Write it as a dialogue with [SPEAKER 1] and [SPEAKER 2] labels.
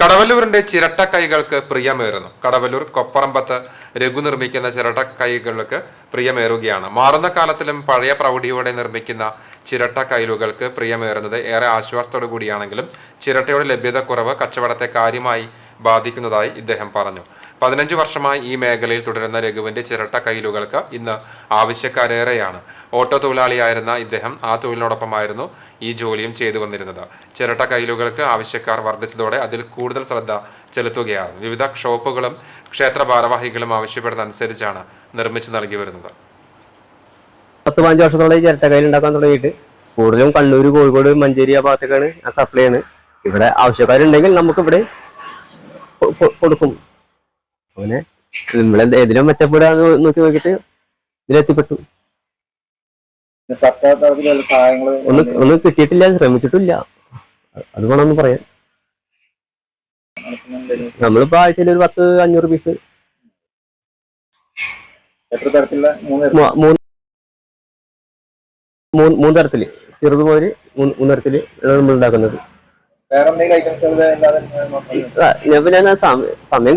[SPEAKER 1] കടവല്ലൂരിന്റെ ചിരട്ട കൈകൾക്ക് പ്രിയമേറുന്നു. കടവല്ലൂർ കൊപ്പറമ്പത്ത് രഘു നിർമ്മിക്കുന്ന ചിരട്ട കൈകൾക്ക് പ്രിയമേറുകയാണ്. മാറുന്ന കാലത്തിലും പഴയ പ്രൗഢിയോടെ നിർമ്മിക്കുന്ന ചിരട്ട കൈലുകൾക്ക് പ്രിയമേറുന്നത് ഏറെ ആശ്വാസത്തോടു കൂടിയാണെങ്കിലും ചിരട്ടയുടെ ലഭ്യതക്കുറവ് കച്ചവടത്തെ കാര്യമായി ബാധിക്കുന്നതായി ഇദ്ദേഹം പറഞ്ഞു. പതിനഞ്ച് വർഷമായി ഈ മേഖലയിൽ തുടരുന്ന രഘുവിന്റെ ചിരട്ട കയ്യിലുകൾക്ക് ഇന്ന് ആവശ്യക്കാരേറെയാണ്. ഓട്ടോ തൊഴിലാളിയായിരുന്ന ഇദ്ദേഹം ആ തൊഴിലിനോടൊപ്പമായിരുന്നു ഈ ജോലിയും ചെയ്തു വന്നിരുന്നത്. ചിരട്ട കയ്യിലുകൾക്ക് ആവശ്യക്കാർ വർദ്ധിച്ചതോടെ അതിൽ കൂടുതൽ ശ്രദ്ധ ചെലുത്തുകയാണ്. വിവിധ ഷോപ്പുകളും ക്ഷേത്ര ഭാരവാഹികളും ആവശ്യപ്പെടുന്ന അനുസരിച്ചാണ് നിർമ്മിച്ചു നൽകി വരുന്നത്.
[SPEAKER 2] പത്ത് പതിനഞ്ച് വർഷത്തോളം ഈ ചിരട്ട കയ്യിൽ ഉണ്ടാക്കാൻ തുടങ്ങിയിട്ട് കൂടുതലും കണ്ണൂർ കോഴിക്കോട് മഞ്ചേരി ആ ഭാഗത്തേക്കാണ് സപ്ലൈ ആണ് ഇവിടെ ആവശ്യക്കാരുണ്ടെങ്കിൽ നമുക്ക് ഇവിടെ കൊ- കൊ- കൊടുക്കും. അങ്ങനെ നമ്മളെ എതിരെ മെച്ചപ്പെടാന്ന് നോക്കി നോക്കിട്ട് ഇതിലെത്തിപ്പെട്ടു.
[SPEAKER 3] സർക്കാർ തലത്തിലുള്ള സഹായങ്ങൾ
[SPEAKER 2] ഒന്ന് ഒന്നും കിട്ടിയിട്ടില്ല ശ്രമിച്ചിട്ടില്ല. അത് വേണമെന്ന് പറയാം നമ്മളിപ്പോ ആഴ്ചയിൽ ഒരു പത്ത് അഞ്ഞൂറ് പീസ്.
[SPEAKER 3] എത്ര തരത്തിലുള്ള മൂന്ന്
[SPEAKER 2] മൂന്ന് തരത്തിൽ. ചെറുത് മുതൽ മൂന്ന് മൂന്ന് തരത്തിൽ നമ്മൾ ഉണ്ടാക്കുന്നത്
[SPEAKER 3] വേറെ എന്തെങ്കിലും ഐറ്റംസ്
[SPEAKER 2] സമയം സമയം കിട്ടി